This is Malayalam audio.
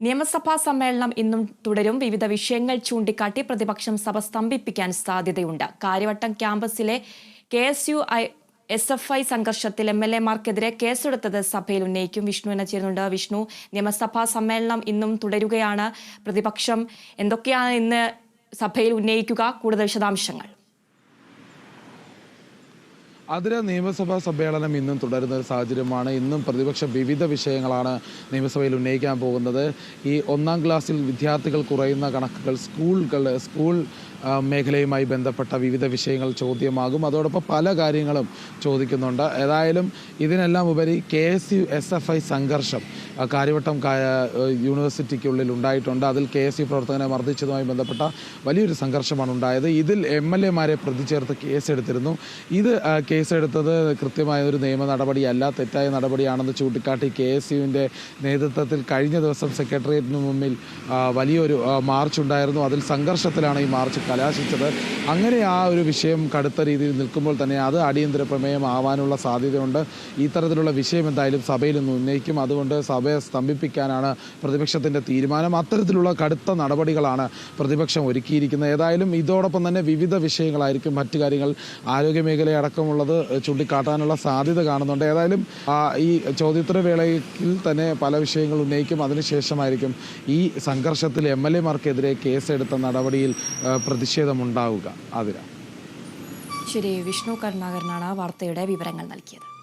നിയമസഭാ സമ്മേളനം ഇന്നും തുടരും. വിവിധ വിഷയങ്ങൾ ചൂണ്ടിക്കാട്ടി പ്രതിപക്ഷം സഭ സ്തംഭിപ്പിക്കാൻ സാധ്യതയുണ്ട്. Karyavattom ക്യാമ്പസിലെ K S U I S F I സംഘർഷത്തിൽ എം എൽ എമാർക്കെതിരെ കേസെടുത്തത് സഭയിൽ ഉന്നയിക്കും വിഷ്ണു എന്ന ചേരുന്നുണ്ട്. വിഷ്ണു നിയമസഭാ സമ്മേളനം ഇന്നും തുടരുകയാണ്. പ്രതിപക്ഷം എന്തൊക്കെയാണ് ഇന്ന് സഭയിൽ ഉന്നയിക്കുക? കൂടുതൽ വിശദാംശങ്ങൾ. അതിര നിയമസഭാ സമ്മേളനം ഇന്നും തുടരുന്ന ഒരു സാഹചര്യമാണ്. ഇന്നും പ്രതിപക്ഷം വിവിധ വിഷയങ്ങളാണ് നിയമസഭയിൽ ഉന്നയിക്കാൻ പോകുന്നത്. ഈ ഒന്നാം ക്ലാസ്സിൽ വിദ്യാർത്ഥികൾ കുറയുന്ന കണക്കുകൾ സ്കൂളുകൾ സ്കൂൾ മേഖലയുമായി ബന്ധപ്പെട്ട വിവിധ വിഷയങ്ങൾ ചോദ്യമാകും. അതോടൊപ്പം പല കാര്യങ്ങളും ചോദിക്കുന്നുണ്ട്. ഏതായാലും ഇതിനെല്ലാം ഉപരി K S U S F I സംഘർഷം കാര്യവട്ടം കാ- യൂണിവേഴ്സിറ്റിക്കുള്ളിൽ ഉണ്ടായിട്ടുണ്ട്. അതിൽ കെ എസ് യു പ്രവർത്തകനെ മർദ്ദിച്ചതുമായി ബന്ധപ്പെട്ട വലിയൊരു സംഘർഷമാണ് ഉണ്ടായത്. ഇതിൽ എം എൽ എമാരെ പ്രതി ചേർത്ത് കേസെടുത്തിരുന്നു. ഇത് ആ, കേസെടുത്തത് കൃത്യമായ ഒരു നിയമ നടപടിയല്ല തെറ്റായ നടപടിയാണെന്ന് ചൂണ്ടിക്കാട്ടി കെ എസ് യുവിന്റെ നേതൃത്വത്തിൽ കഴിഞ്ഞ ദിവസം സെക്രട്ടേറിയറ്റിന് മുമ്പിൽ വലിയൊരു മാർച്ച് ഉണ്ടായിരുന്നു. അതിൽ സംഘർഷത്തിലാണ് ഈ മാർച്ച് കലാശിച്ചത്. അങ്ങനെ ആ ഒരു വിഷയം കടുത്ത രീതിയിൽ നിൽക്കുമ്പോൾ തന്നെ അത് അടിയന്തര പ്രമേയം ആവാനുള്ള സാധ്യതയുണ്ട്. ഇത്തരത്തിലുള്ള വിഷയം എന്തായാലും സഭയിൽ നിന്ന് ഉന്നയിക്കും. അതുകൊണ്ട് സഭയെ സ്തംഭിപ്പിക്കാനാണ് പ്രതിപക്ഷത്തിന്റെ തീരുമാനം. അത്തരത്തിലുള്ള കടുത്ത നടപടികളാണ് പ്രതിപക്ഷം ഒരുക്കിയിരിക്കുന്നത്. ഏതായാലും ഇതോടൊപ്പം തന്നെ വിവിധ വിഷയങ്ങളായിരിക്കും മറ്റു കാര്യങ്ങൾ. ആരോഗ്യ മേഖലയടക്കമുള്ളത് ചൂണ്ടിക്കാട്ടാനുള്ള സാധ്യത കാണുന്നുണ്ട്. ഏതായാലും ഈ ചോദ്യോത്തര വേളയിൽ തന്നെ പല വിഷയങ്ങൾ ഉന്നയിക്കും. അതിനുശേഷമായിരിക്കും ഈ സംഘർഷത്തിൽ എം എൽ എമാർക്കെതിരെ കേസെടുത്ത നടപടിയിൽ പ്രതിഷേധമുണ്ടാവുക. അതിര ശരി വിഷ്ണു കരുണാകരനാണ് വാർത്തയുടെ വിവരങ്ങൾ നൽകിയത്.